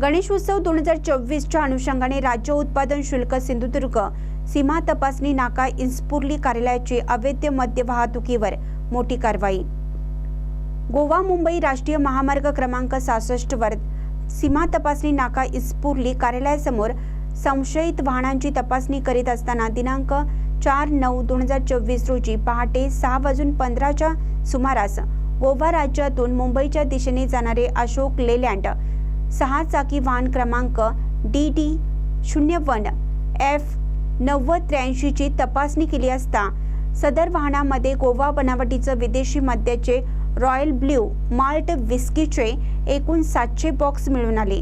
गणेशोत्सव दोन हजार चोवीसच्या अनुषंगाने राज्य उत्पादन शुल्क सिंधुदुर्ग सीमा तपासणी नाका इन्स्पुर्ली कार्यालयाची अवैध मद्य वाहतुकीवर मोठी कारवाई. गोवा मुंबई राष्ट्रीय महामार्ग क्रमांक सहासष्ट वर सीमा तपासणी नाका इस्पुर्ली कार्यालयासमोर संशयित वाहनांची तपासणी करीत असताना दिनांक चार नऊ दोन हजार चोवीस रोजी पहाटे सहा वाजून पंधराच्या सुमारास गोवा राज्यातून मुंबईच्या दिशेने जाणारे अशोक लेलँड सहा चाकी वाहन क्रमांक डी डी शून्य वन एफ नव्वद त्र्याऐंशीची तपासणी केली असता सदर वाहनामध्ये गोवा बनावटीचं विदेशी मद्याचे रॉयल ब्ल्यू माल्ट विस्कीचे एकूण सातशे बॉक्स मिळून आले.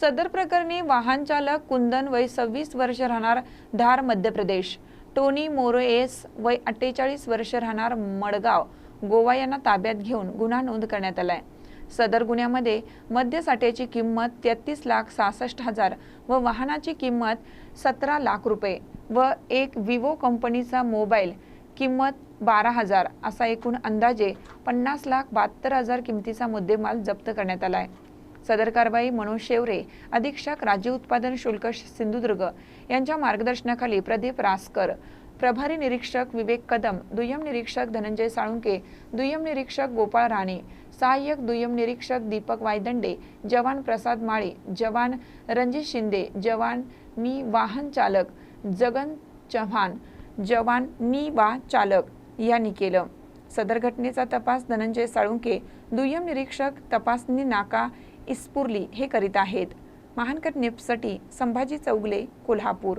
सदर प्रकरणी वाहन चालक कुंदन वय सव्वीस वर्ष राहणार धार मध्य प्रदेश. टोनी मोरोएस वय अठ्ठेचाळीस वर्ष राहणार मडगाव. गोवा यांना ताब्यात घेऊन गुन्हा नोंद करण्यात आलाय. सदर गुन्ह्यामध्ये मद्य साठ्याची किंमत तेहतीस लाख सहासष्ट हजार व वाहनाची किंमत सतरा लाख रुपये व एक विवो कंपनीचा मोबाईल किंमत बारा हजार असा एकूण अंदाजे पन्नास लाख बहात्तर हजार किमतीचा मुद्देमाल जप्त करण्यात आला आहे. सदर कारवाई मनोज शेवरे अधीक्षक राज्य उत्पादन शुल्क सिंधुदुर्ग यांच्या मार्गदर्शनाखाली प्रदीप रासकर प्रभारी निरीक्षक विवेक कदम दुय्यम निरीक्षक धनंजय साळुंके दुय्यम निरीक्षक गोपाळ राणे सहाय्यक दुय्यम निरीक्षक दीपक वायदंडे जवान प्रसाद माळे जवान रणजित शिंदे जवान मी वाहन चालक जगन चव्हाण जवान नी वा चालक यांनी केलं. सदर घटनेचा तपास धनंजय साळुंके दुय्यम निरीक्षक तपासणी नाका इस्पुर्ली हे करीत आहेत. महानकर निपसाठी संभाजी चौगले कोल्हापूर.